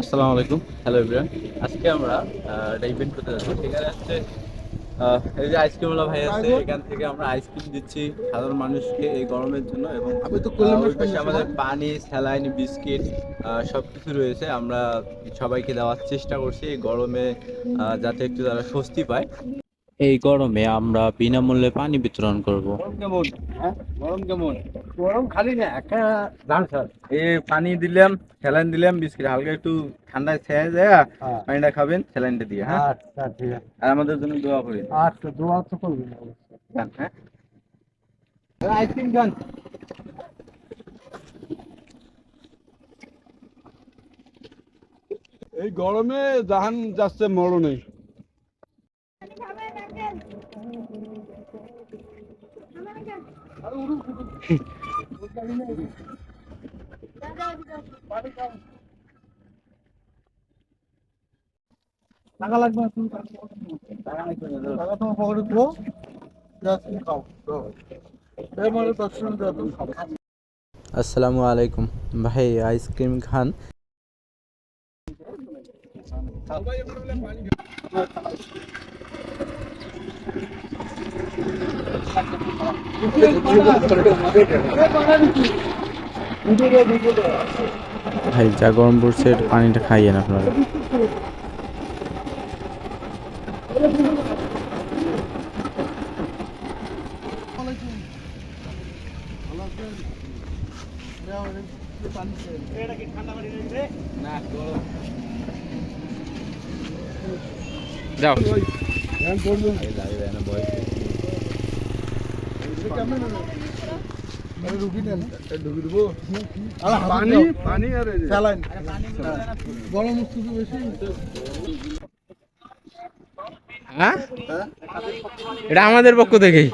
আসসালামু আলাইকুম। Hello everyone আজকে আমরা একটা ইভেন্ট করতে যাচ্ছি। সেখানে হচ্ছে এই যে আইসক্রিমওয়ালা ভাই আছে এখান থেকে আমরা আইসক্রিম দিচ্ছি সাধারণ মানুষকে এই গরমের জন্য এবং আমাদের পানি স্যালাইন বিস্কিট সব কিছু রয়েছে। আমরা সবাইকে দেওয়ার চেষ্টা করছি এই গরমে যাতে একটু তারা স্বস্তি পায়। এই গরমে আমরা বিনামূল্যে পানি বিতরণ করব। গরম কেমন? হ্যাঁ? গরম কেমন? গরম খালি না একটা দাঁড় স্যার এই পানি দিলাম স্যালাইন দিলাম বিস্কিট হালকা একটু ঠান্ডায় ছেড়ে যায় পানিটা খাবেন স্যালাইনটা দিয়ে হ্যাঁ? আচ্ছা ঠিক আছে। আর আমাদের জন্য দোয়া করি। আচ্ছা দোয়া তো করবেন হ্যাঁ আইসক্রিম খান এই গরমে জাহান যাচ্ছে মরণে। আসসালামু আলাইকুম। ভাই আইসক্রিম খান। ভাই যা গরম পড়ছে পানিটা খাইয়েন আপনারা। যাও পানি পানি আর স্যালাইন গরম শুধু বেশি হ্যাঁ এটা আমাদের পক্ষ থেকেই।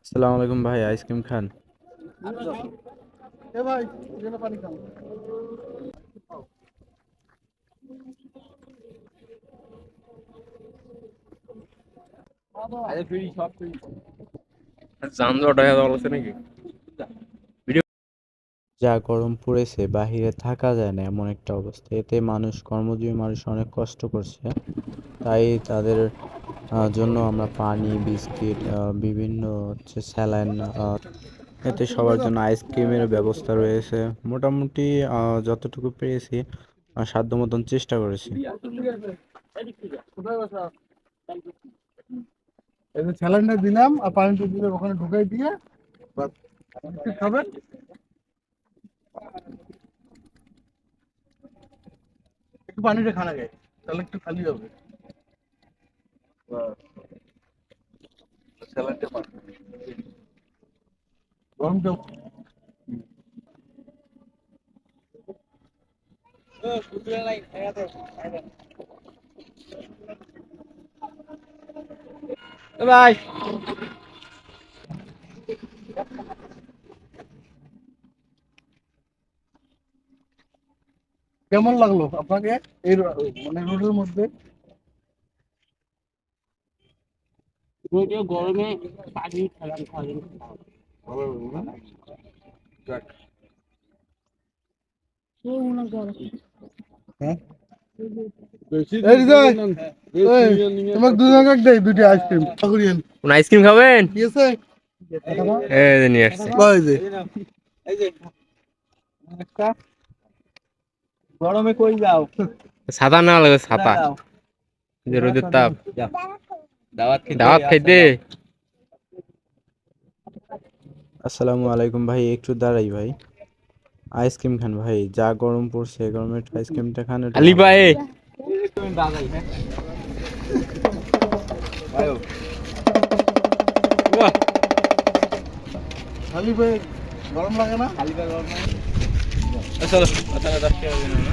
আসসালামু আলাইকুম ভাই আইসক্রিম খান। এ ভাই পানি খাও যানজট হয়ে যাওয়া নাকি যা গরম পড়েছে বাহিরে থাকা যায় না এমন একটা অবস্থা এতে মানুষ কর্মজীবী মানুষ অনেক কষ্ট করছে তাই তাদের জন্য আমরা পানি বিস্কিট আহ, বিভিন্ন হচ্ছে স্যালাইন এতে সবার জন্য আইসক্রিমের ব্যবস্থা রয়েছে মোটামুটি আহ, যতটুকু পেরেছি আহ, সাধ্য মতন চেষ্টা করেছি এই যে স্যালাইনটা দিলাম আর পানিটা দিলে ওখানে ঢুকাই দিয়ে। বাস। খাবেন? একটু পানিটা খানা গায়ে তাহলে একটু খালি হবে। স্যালাইনটা পান। গরম কেমন ভাই কেমন লাগল? আপনাকে এই মানে রোডের মধ্যে? গরমে পানি খেলাম খাওয়া যাক। হ্যাঁ? এই রিজয় এই তোমাকে দুজনকে দেই দুটি আইসক্রিম। কোন আইসক্রিম খাবেন? এই যে নিয়ে আসছি। কই যে? এই গরমে কই যাও? ছাতা না লাগে ছাতা যে রোদের তাপ। দাওয়াত খেতে দাওয়াত খাইতে আসসালামু আলাইকুম ভাই একটু দাঁড়াই ভাই। আইসক্রিম খান ভাই যা গরম পড়ছে গরমে আইসক্রিমটা খান আলি ভাই গরম লাগে চলো না?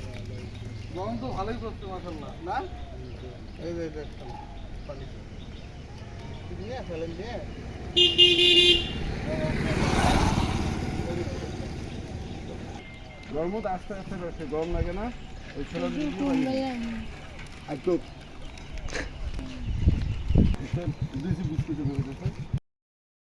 গরম তো ভালোই করছে মাসাল্লাহ না? এই যে এটা দিয়ে? ফেলেন তো আস্তে আস্তে রয়েছে গরম লাগে না? ওই ছেলে একটু দিয়েছি বিস্কুটে বসে